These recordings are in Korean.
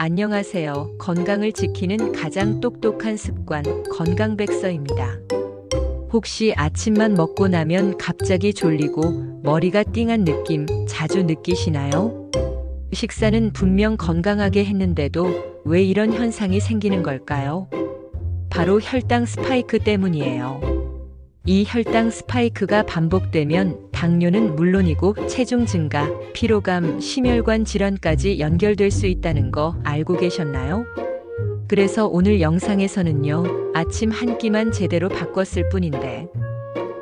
안녕하세요. 건강을 지키는 가장 똑똑한 습관, 건강백서입니다. 혹시 아침만 먹고 나면 갑자기 졸리고 머리가 띵한 느낌 자주 느끼시나요? 식사는 분명 건강하게 했는데도 왜 이런 현상이 생기는 걸까요? 바로 혈당 스파이크 때문이에요. 이 혈당 스파이크가 반복되면 당뇨는 물론이고 체중 증가, 피로감, 심혈관 질환까지 연결될 수 있다는 거 알고 계셨나요? 그래서 오늘 영상에서는요, 아침 한 끼만 제대로 바꿨을 뿐인데,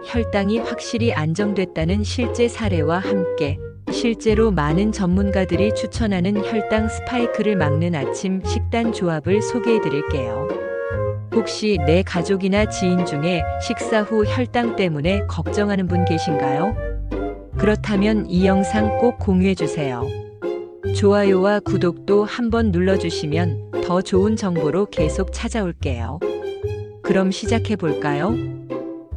혈당이 확실히 안정됐다는 실제 사례와 함께, 실제로 많은 전문가들이 추천하는 혈당 스파이크를 막는 아침 식단 조합을 소개해 드릴게요. 혹시 내 가족이나 지인 중에 식사 후 혈당 때문에 걱정하는 분 계신가요? 그렇다면 이 영상 꼭 공유해 주세요. 좋아요와 구독도 한번 눌러주시면 더 좋은 정보로 계속 찾아올게요. 그럼 시작해 볼까요?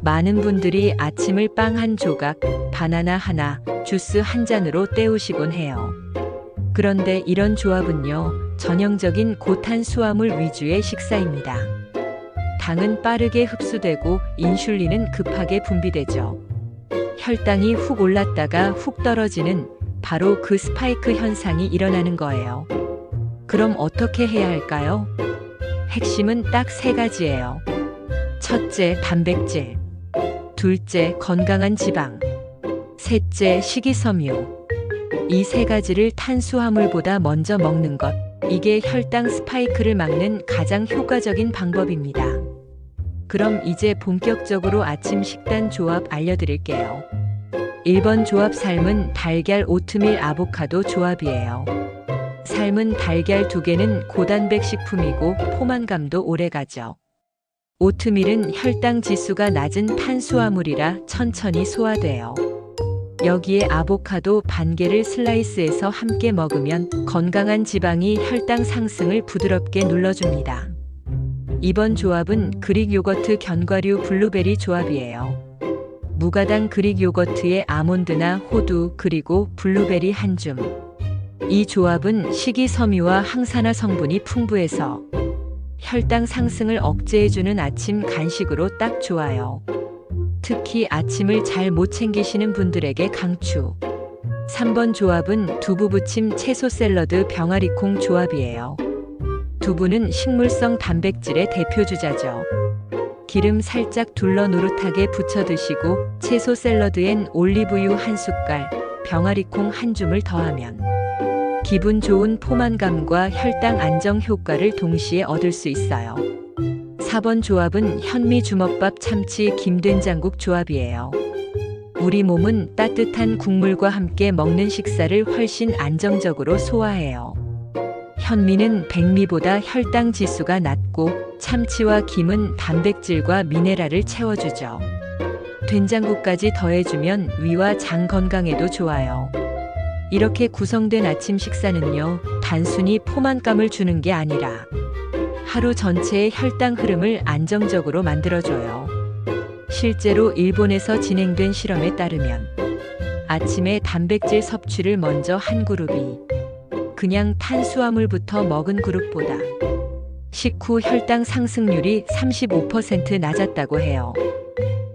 많은 분들이 아침을 빵 한 조각, 바나나 하나, 주스 한 잔으로 때우시곤 해요. 그런데 이런 조합은요, 전형적인 고탄수화물 위주의 식사입니다. 당은 빠르게 흡수되고 인슐린은 급하게 분비되죠. 혈당이 훅 올랐다가 훅 떨어지는 바로 그 스파이크 현상이 일어나는 거예요. 그럼 어떻게 해야 할까요? 핵심은 딱 세 가지예요. 첫째, 단백질. 둘째, 건강한 지방. 셋째, 식이섬유. 이 세 가지를 탄수화물보다 먼저 먹는 것. 이게 혈당 스파이크를 막는 가장 효과적인 방법입니다. 그럼 이제 본격적으로 아침 식단 조합 알려드릴게요. 1번 조합 삶은 달걀 오트밀 아보카도 조합이에요. 삶은 달걀 두 개는 고단백 식품이고 포만감도 오래가죠. 오트밀은 혈당 지수가 낮은 탄수화물이라 천천히 소화돼요. 여기에 아보카도 반 개를 슬라이스해서 함께 먹으면 건강한 지방이 혈당 상승을 부드럽게 눌러줍니다. 이번 조합은 그릭 요거트 견과류 블루베리 조합이에요. 무가당 그릭 요거트에 아몬드나 호두 그리고 블루베리 한 줌. 이 조합은 식이섬유와 항산화 성분이 풍부해서 혈당 상승을 억제해주는 아침 간식으로 딱 좋아요. 특히 아침을 잘 못 챙기시는 분들에게 강추. 3번 조합은 두부 부침 채소 샐러드 병아리콩 조합이에요. 두부는 식물성 단백질의 대표 주자죠. 기름 살짝 둘러 노릇하게 부쳐 드시고 채소 샐러드엔 올리브유 한 숟갈, 병아리콩 한 줌을 더하면 기분 좋은 포만감과 혈당 안정 효과를 동시에 얻을 수 있어요. 4번 조합은 현미 주먹밥 참치 김된장국 조합이에요. 우리 몸은 따뜻한 국물과 함께 먹는 식사를 훨씬 안정적으로 소화해요. 현미는 백미보다 혈당 지수가 낮고 참치와 김은 단백질과 미네랄을 채워주죠. 된장국까지 더해주면 위와 장 건강에도 좋아요. 이렇게 구성된 아침 식사는요, 단순히 포만감을 주는 게 아니라 하루 전체의 혈당 흐름을 안정적으로 만들어줘요. 실제로 일본에서 진행된 실험에 따르면 아침에 단백질 섭취를 먼저 한 그룹이 그냥 탄수화물부터 먹은 그룹보다 식후 혈당 상승률이 35% 낮았다고 해요.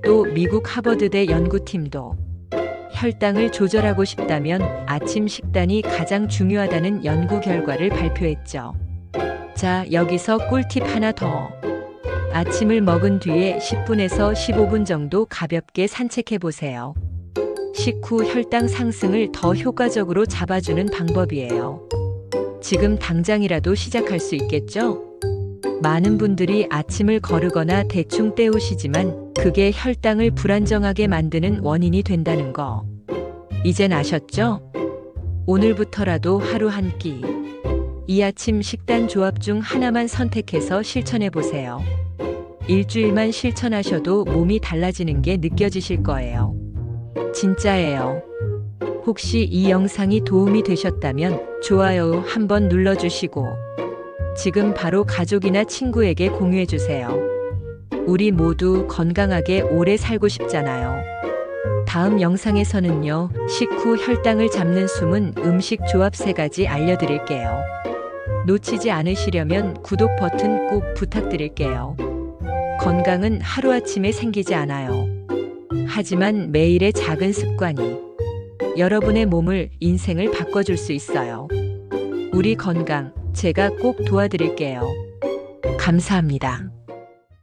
또 미국 하버드대 연구팀도 혈당을 조절하고 싶다면 아침 식단이 가장 중요하다는 연구 결과를 발표했죠. 자, 여기서 꿀팁 하나 더. 아침을 먹은 뒤에 10분에서 15분 정도 가볍게 산책해 보세요. 식후 혈당 상승을 더 효과적으로 잡아주는 방법이에요. 지금 당장이라도 시작할 수 있겠죠? 많은 분들이 아침을 거르거나 대충 때우시지만 그게 혈당을 불안정하게 만드는 원인이 된다는 거. 이젠 아셨죠? 오늘부터라도 하루 한 끼. 이 아침 식단 조합 중 하나만 선택해서 실천해 보세요. 일주일만 실천하셔도 몸이 달라지는 게 느껴지실 거예요. 진짜예요. 혹시 이 영상이 도움이 되셨다면 좋아요 한번 눌러주시고 지금 바로 가족이나 친구에게 공유해 주세요. 우리 모두 건강하게 오래 살고 싶잖아요. 다음 영상에서는요, 식후 혈당을 잡는 숨은 음식 조합 세 가지 알려드릴게요. 놓치지 않으시려면 구독 버튼 꼭 부탁드릴게요. 건강은 하루아침에 생기지 않아요. 하지만 매일의 작은 습관이 여러분의 몸을, 인생을 바꿔줄 수 있어요. 우리 건강, 제가 꼭 도와드릴게요. 감사합니다.